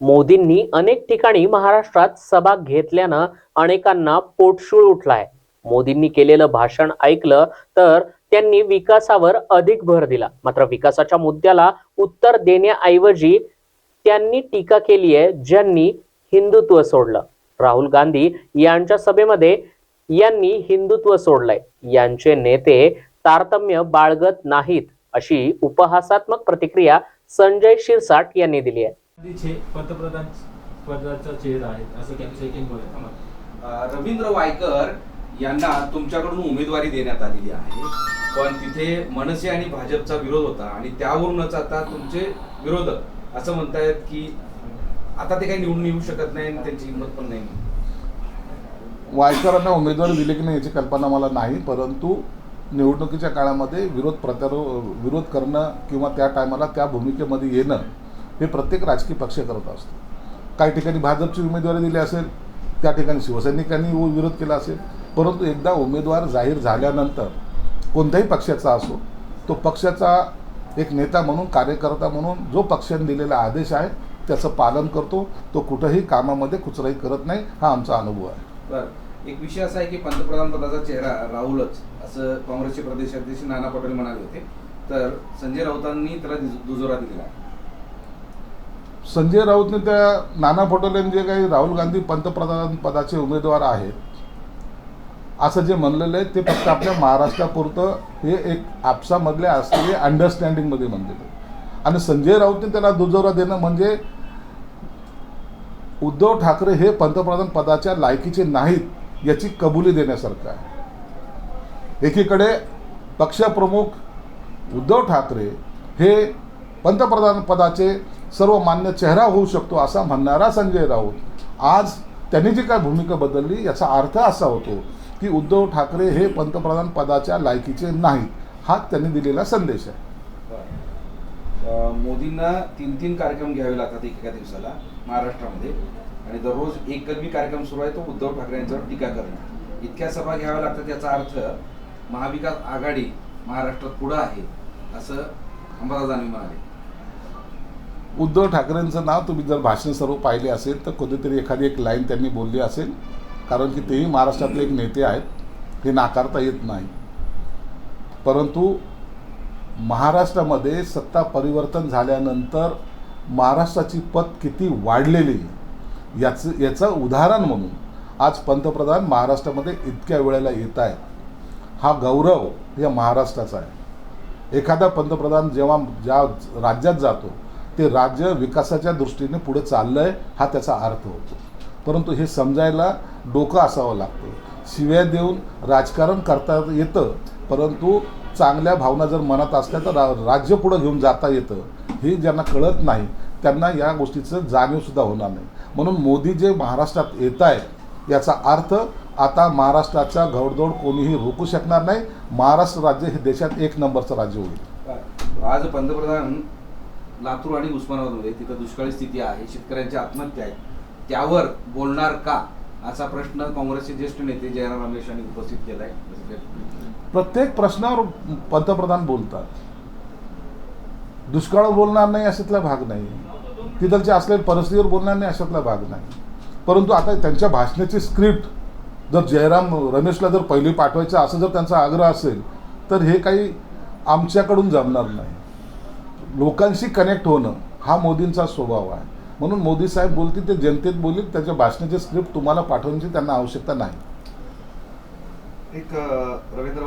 मोदींनी अनेक ठिकाणी महाराष्ट्रात सभा घेतल्यानं अनेकांना पोटशूळ उठलाय. मोदींनी केलेलं भाषण ऐकलं तर त्यांनी विकासावर अधिक भर दिला. मात्र विकासाच्या मुद्द्याला उत्तर देण्याऐवजी त्यांनी टीका केली आहे ज्यांनी हिंदुत्व सोडलं. राहुल गांधी यांच्या सभेमध्ये यांनी हिंदुत्व सोडलंय. यांचे नेते तारतम्य बाळगत नाहीत अशी उपहासात्मक प्रतिक्रिया संजय शिरसाट यांनी दिली आहे. पंतप्रधान पदाचा चेहरा आहे असं त्यांचं एक रवींद्र वायकर यांना तुमच्याकडून उमेदवारी देण्यात आलेली आहे. पण तिथे मनसे आणि भाजपचा विरोध होता आणि त्यावरूनच आता तुमचे विरोधक असं म्हणतायत की आता ते काही निवडून येऊ शकत नाही आणि त्यांची हिंमत पण नाही. वायकरांना उमेदवारी दिली की नाही याची कल्पना मला नाही परंतु निवडणुकीच्या काळामध्ये विरोध प्रत्यारो विरोध करणं किंवा त्या टायमाला त्या भूमिकेमध्ये येणं हे प्रत्येक राजकीय पक्ष करत असतो. काही ठिकाणी भाजपची उमेदवारी दिली असेल त्या ठिकाणी शिवसैनिकांनी उ- विरोध केला असेल. परंतु एकदा उमेदवार जाहीर झाल्यानंतर कोणत्याही पक्षाचा असो तो पक्षाचा एक नेता म्हणून कार्यकर्ता म्हणून जो पक्षाने दिलेला आदेश आहे त्याचं पालन करतो. तो कुठंही कामामध्ये कुचराई करत नाही हा आमचा अनुभव आहे. एक विषय असा आहे की पंतप्रधान पदाचा चेहरा राहुलच असं काँग्रेसचे प्रदेशाध्यक्ष नाना पटोले म्हणाले होते. तर संजय राऊतांनी त्याला दुजोरा दिलेला संजय राऊतने त्या नाना पटोलेंनी जे काही राहुल गांधी पंतप्रधान पदाचे उमेदवार आहेत असं जे म्हणलेलं आहे ते फक्त आपल्या महाराष्ट्रापुरतं हे एक आपसामधले असलेले अंडरस्टँडिंगमध्ये म्हणलेलं आहे. आणि संजय राऊतने त्याला दुजोरा देणं म्हणजे उद्धव ठाकरे हे पंतप्रधान पदाच्या लायकीचे नाहीत याची कबुली देण्यासारखं आहे. एकीकडे पक्षप्रमुख उद्धव ठाकरे हे पंतप्रधान पदाचे सर्वमान्य चेहरा होऊ शकतो असा म्हणणारा संजय राऊत. आज त्यांनी जी काय भूमिका बदलली याचा अर्थ असा होतो की उद्धव ठाकरे हे पंतप्रधान पदाच्या लायकीचे नाहीत. हा त्यांनी दिलेला संदेश आहे. मोदींना तीन तीन कार्यक्रम घ्यावे लागतात एका दिवसाला महाराष्ट्रामध्ये. आणि दररोज एक कलमी कार्यक्रम सुरू आहे तो उद्धव ठाकरे यांच्यावर टीका करणं इतक्या सभा घ्याव्या लागतात याचा अर्थ महाविकास आघाडी महाराष्ट्रात पुढं आहे असं अंबादास दानवे म्हणाले. उद्धव ठाकरेंचं नाव तुम्ही जर भाषण सर्व पाहिले असेल तर कधीतरी एखादी एक लाईन त्यांनी बोलली असेल. कारण की तेही महाराष्ट्रातले एक नेते आहेत. हे नाकारता येत नाही. परंतु महाराष्ट्रामध्ये सत्ता परिवर्तन झाल्यानंतर महाराष्ट्राची पत किती वाढलेली आहे याचं याचं उदाहरण म्हणून आज पंतप्रधान महाराष्ट्रामध्ये इतक्या वेळेला येत आहेत. हा गौरव या महाराष्ट्राचा आहे. एखादा पंतप्रधान जेव्हा ज्या राज्यात जातो ते राज्य विकासाच्या दृष्टीने पुढे चाललं आहे हा त्याचा अर्थ होतो. परंतु हे समजायला डोकं असावं लागतं. शिव्या देऊन राजकारण करता येतं परंतु चांगल्या भावना जर मनात असल्या तर रा राज्य पुढं घेऊन जाता येतं हे ज्यांना कळत नाही त्यांना या गोष्टीचं जाणीवसुद्धा होणार नाही. म्हणून मोदी जे महाराष्ट्रात येत आहेत याचा अर्थ आता महाराष्ट्राचा घोडदौड कोणीही रोखू शकणार नाही. महाराष्ट्र राज्य हे देशात एक नंबरचं राज्य होईल. आज पंतप्रधान लातूर आणि उस्मानाबादमध्ये तिथं दुष्काळी स्थिती आहे शेतकऱ्यांची आत्महत्या आहे. त्यावर बोलणार का? असा प्रश्न काँग्रेसचे ज्येष्ठ नेते जयराम रमेश यांनी उपस्थित केला आहे प्रत्येक प्रश्नावर पंतप्रधान बोलतात. दुष्काळ बोलणार नाही अशातला भाग नाही. तिथलच्या असलेल्या परिस्थितीवर बोलणार नाही अशातला भाग नाही. परंतु आता त्यांच्या भाषणाची स्क्रिप्ट जर जयराम रमेशला जर पहिली पाठवायचं असं जर त्यांचा आग्रह असेल तर हे काही आमच्याकडून जमणार नाही. लोकांशी कनेक्ट होणं हा मोदींचा स्वभाव आहे. म्हणून मोदी साहेब बोलतील ते जनतेत बोलतील त्याच्या भाषणाची स्क्रिप्ट तुम्हाला पाठवण्याची त्यांना आवश्यकता नाही. एक रवींद्र